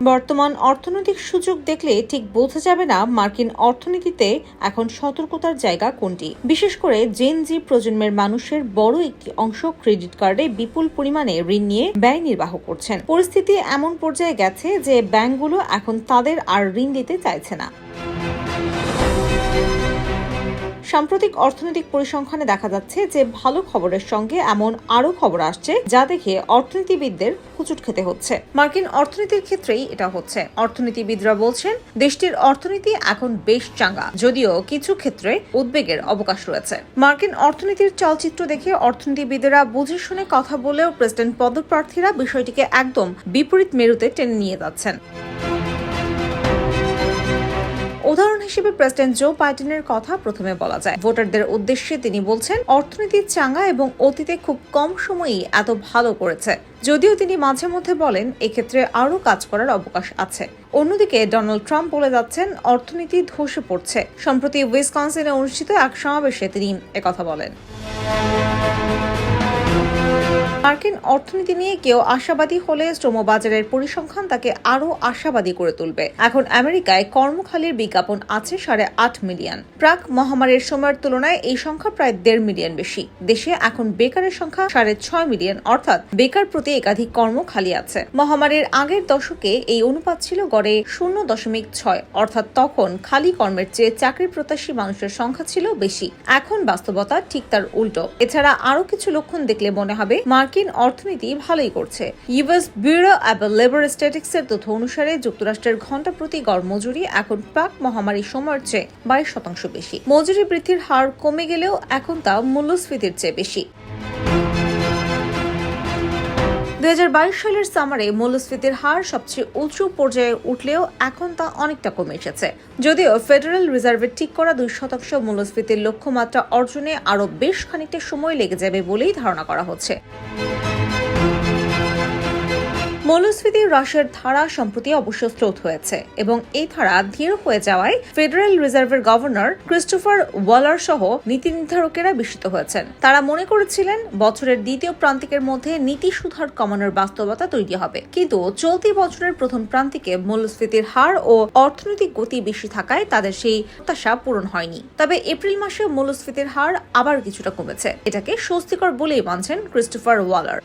বর্তমান অর্থনৈতিক সুযোগ দেখলে ঠিক বোঝা যাবে না মার্কিন অর্থনীতিতে এখন সতর্কতার জায়গা কোনটি। বিশেষ করে জেন জি প্রজন্মের মানুষের বড় একটি অংশ ক্রেডিট কার্ডে বিপুল পরিমাণে ঋণ নিয়ে ব্যয় নির্বাহ করছেন। পরিস্থিতি এমন পর্যায়ে গেছে যে ব্যাংকগুলো এখন তাদের আর ঋণ দিতে চাইছে না। সাম্প্রতিক অর্থনৈতিক পরিসংখ্যানে দেখা যাচ্ছে যে ভালো খবরের সঙ্গে এমন আরও খবর আসছে যা দেখে অর্থনীতিবিদদের হুচুট খেতে হচ্ছে। মার্কিন অর্থনীতির ক্ষেত্রেই এটা হচ্ছে। অর্থনীতিবিদরা বলছেন, দেশটির অর্থনীতি এখন বেশ চাঙ্গা, যদিও কিছু ক্ষেত্রে উদ্বেগের অবকাশ রয়েছে। মার্কিন অর্থনীতির চলচ্চিত্র দেখে অর্থনীতিবিদেরা বুঝে শুনে কথা বলেও প্রেসিডেন্ট পদপ্রার্থীরা বিষয়টিকে একদম বিপরীত মেরুতে টেনে নিয়ে যাচ্ছেন। উদাহরণ হিসেবে প্রেসিডেন্ট জো বাইডেনের কথা প্রথমে বলা যায়। ভোটারদের উদ্দেশ্যে তিনি বলছেন, অর্থনীতি চাঙ্গা এবং অতীতে খুব কম সময়েই এত ভালো করেছে। যদিও তিনি মাঝে মধ্যে বলেন, এক্ষেত্রে আরও কাজ করার অবকাশ আছে। অন্যদিকে ডোনাল্ড ট্রাম্প বলে যাচ্ছেন, অর্থনীতি ধসে পড়ছে। সম্প্রতি উইসকনসিনে অনুষ্ঠিত এক সমাবেশে তিনি একথা বলেন। মার্কিন অর্থনীতি নিয়ে কেউ আশাবাদী হলে শ্রমবাজারের পরিসংখ্যান তাকে আরও আশাবাদী করে তুলবে। এখন আমেরিকায় কর্মখালির বিজ্ঞাপন আছে সাড়ে আট মিলিয়ন। প্রাক মহামারীর সময়ের তুলনায় এই সংখ্যা প্রায় দেড় মিলিয়ন বেশি। দেশে এখন বেকারের সংখ্যা সাড়ে ছয় মিলিয়ন, অর্থাৎ বেকার প্রতি একাধিক কর্ম খালি আছে। মহামারীর আগের দশকে এই অনুপাত ছিল গড়ে শূন্য দশমিক ছয়, অর্থাৎ তখন খালি কর্মের চেয়ে চাকরি প্রত্যাশী মানুষের সংখ্যা ছিল বেশি। এখন বাস্তবতা ঠিক তার উল্টো। এছাড়া আরও কিছু লক্ষণ দেখলে মনে হবে, মার্কিন অর্থনীতি ভালোই করছে। US bureau of labour statistics এর তথ্য অনুসারে যুক্তরাষ্ট্রের ঘণ্টা প্রতি গড় মজুরি এখন প্রাক মহামারী সময়ের চেয়ে বাইশ শতাংশ বেশি। মজুরি বৃদ্ধির হার কমে গেলেও এখন তা মূল্যস্ফীতির চেয়ে বেশি। দু হাজার বাইশ সালের সামারে মূল্যস্ফীতির হার সবচেয়ে উঁচু পর্যায়ে উঠলেও এখন তা অনেকটা কমে এসেছে। যদিও ফেডারেল রিজার্ভের ঠিক করা দুই শতাংশ মূল্যস্ফীতির লক্ষ্যমাত্রা অর্জনে আরও বেশ খানিকটা সময় লেগে যাবে বলেই ধারণা করা হচ্ছে। মূল্যস্ফীতি হ্রাসের ধারা সম্প্রতি অবশ্য স্রোত হয়েছে এবং এই ধারা ধীর হয়ে যাওয়ায় ফেডারেল রিজার্ভের গভর্নর ক্রিস্টোফার ওয়ালার সহ নীতি নির্ধারকেরা বিস্মিত হয়েছেন। তারা মনে করেছিলেন, বছরের দ্বিতীয় প্রান্তিকের মধ্যে নীতি সুধার কমানোর বাস্তবতা তৈরি হবে। কিন্তু চলতি বছরের প্রথম প্রান্তিকে মূল্যস্ফীতির হার ও অর্থনৈতিক গতি বেশি থাকায় তাদের সেই প্রত্যাশা পূরণ হয়নি। তবে এপ্রিল মাসে মূল্যস্ফীতির হার আবার কিছুটা কমেছে। এটাকে স্বস্তিকর বলেই মানছেন ক্রিস্টোফার ওয়ালার।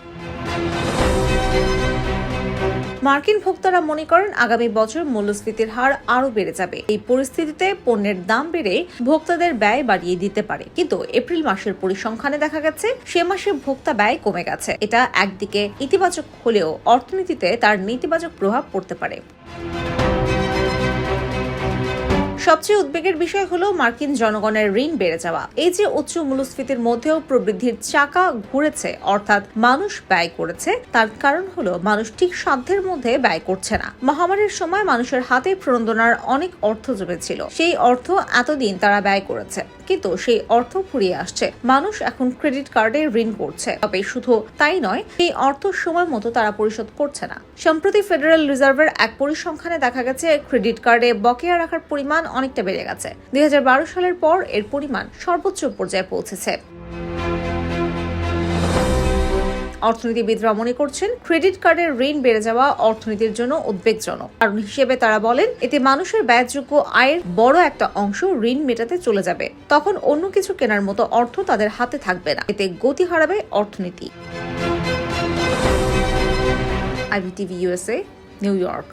মার্কিন ভোক্তারা মনে করেন আগামী বছর মূল্যস্ফীতির হার আরও বেড়ে যাবে। এই পরিস্থিতিতে পণ্যের দাম বেড়ে ভোক্তাদের ব্যয় বাড়িয়ে দিতে পারে। কিন্তু এপ্রিল মাসের পরিসংখ্যানে দেখা গেছে, সে মাসে ভোক্তা ব্যয় কমে গেছে। এটা একদিকে ইতিবাচক হলেও অর্থনীতিতে তার নেতিবাচক প্রভাব পড়তে পারে। সবচেয়ে উদ্বেগের বিষয় হলো মার্কিন জনগণের ঋণ বেড়ে যাওয়া। এই যে উচ্চ মূল্যস্ফীতির মধ্যেও প্রবৃদ্ধির চাকা ঘুরেছে, অর্থাৎ মানুষ ব্যয় করেছে, তার কারণ হলো মানুষ ঠিক সাধ্যের মধ্যে ব্যয় করছে না। মহামারীর সময় মানুষের হাতে প্রণোদনার অনেক অর্থ জমেছিল সেই অর্থ এতদিন তারা ব্যয় করেছে, কিন্তু সেই অর্থ ফুরিয়ে আসছে। মানুষ এখন ক্রেডিট কার্ডে ঋণ করছে। তবে শুধু তাই নয়, সেই অর্থ সময় মতো তারা পরিশোধ করছে না। সম্প্রতি ফেডারেল রিজার্ভের এক পরিসংখ্যানে দেখা গেছে, ক্রেডিট কার্ডে বকেয়া রাখার পরিমাণ অনেকটা বেড়ে গেছে। দুই হাজার বারো সালের পর এর পরিমাণ সর্বোচ্চ পর্যায়ে পৌঁছেছে। অর্থনীতিবিদরা মনে করছেন, ক্রেডিট কার্ডের ঋণ বেড়ে যাওয়া অর্থনীতির জন্য উদ্বেগজনক। কারণ হিসেবে তারা বলেন, এতে মানুষের ব্যয়যোগ্য আয়ের বড় একটা অংশ ঋণ মেটাতে চলে যাবে। তখন অন্য কিছু কেনার মতো অর্থ তাদের হাতে থাকবে না। এতে গতি হারাবে অর্থনীতি। IBTV USA New York.